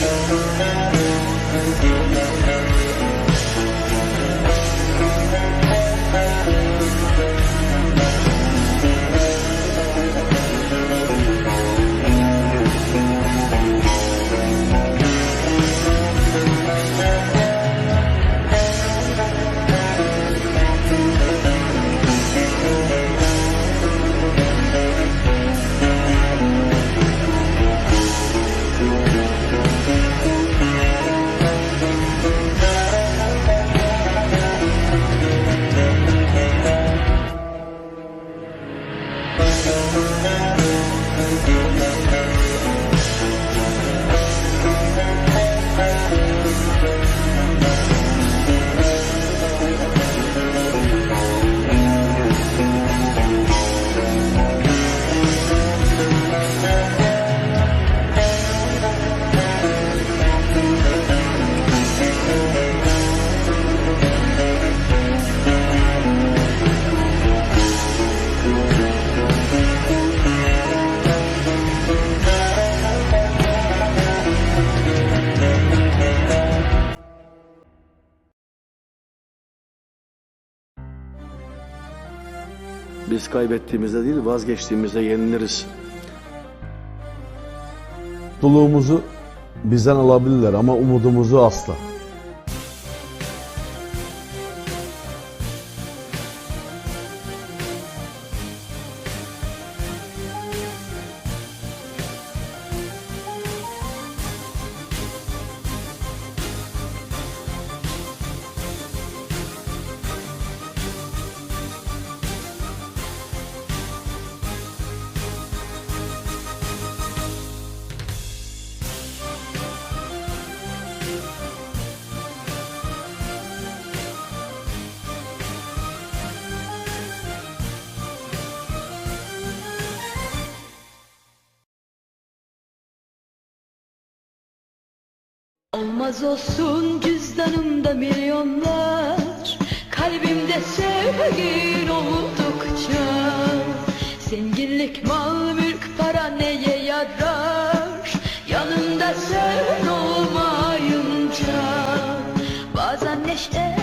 Thank you. Biz kaybettiğimizde değil vazgeçtiğimizde yeniliriz. Mutluluğumuzu bizden alabilirler ama umudumuzu asla. Olmaz olsun cüzdanımda milyonlar. Kalbimde sevgin oldukça. Zenginlik, mal, mülk, para neye yarar? Yanında sen olmayınca Bazen neşe,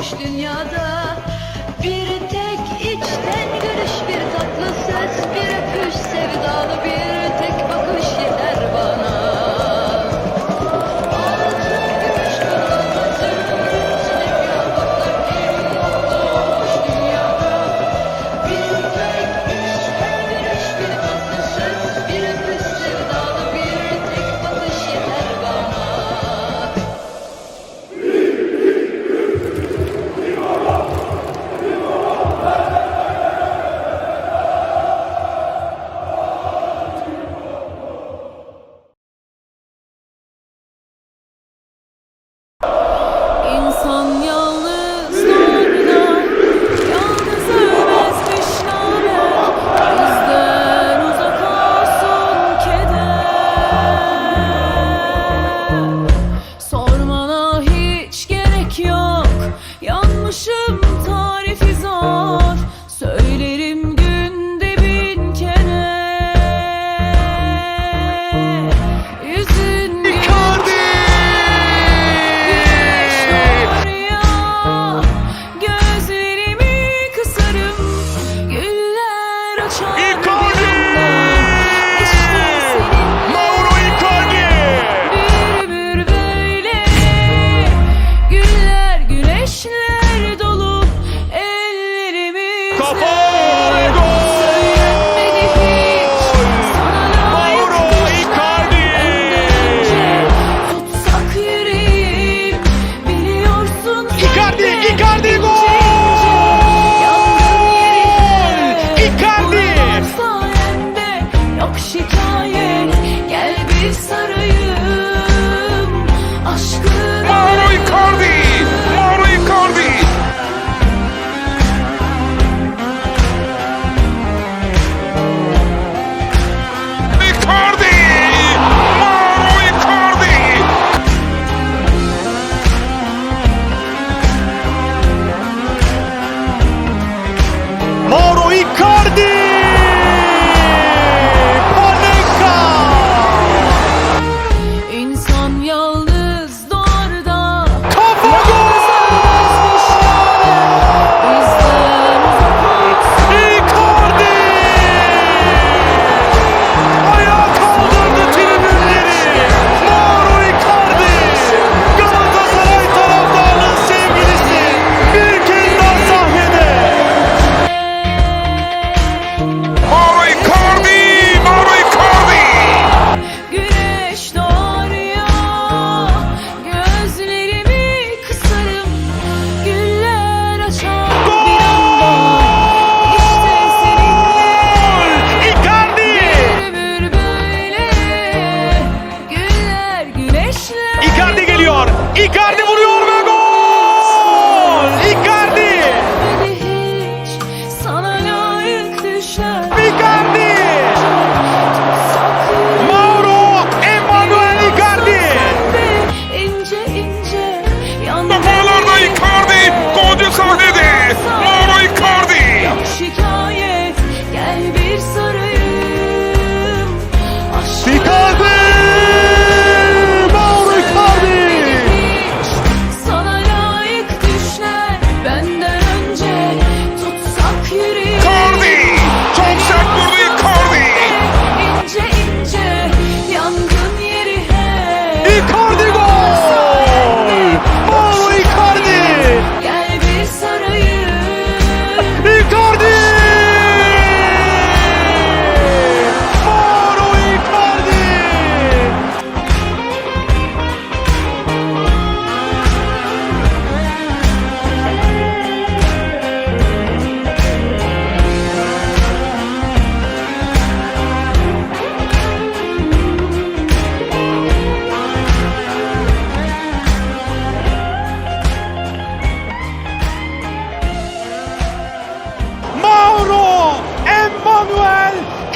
olmuş dünyada? Bir tek içten gülüş, bir tatlı söz, bir öpüş, sevdalı bir şayet Gel bir sarayım. Aşkım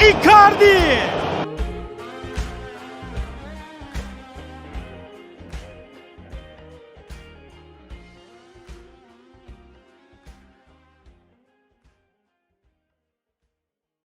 Icardi!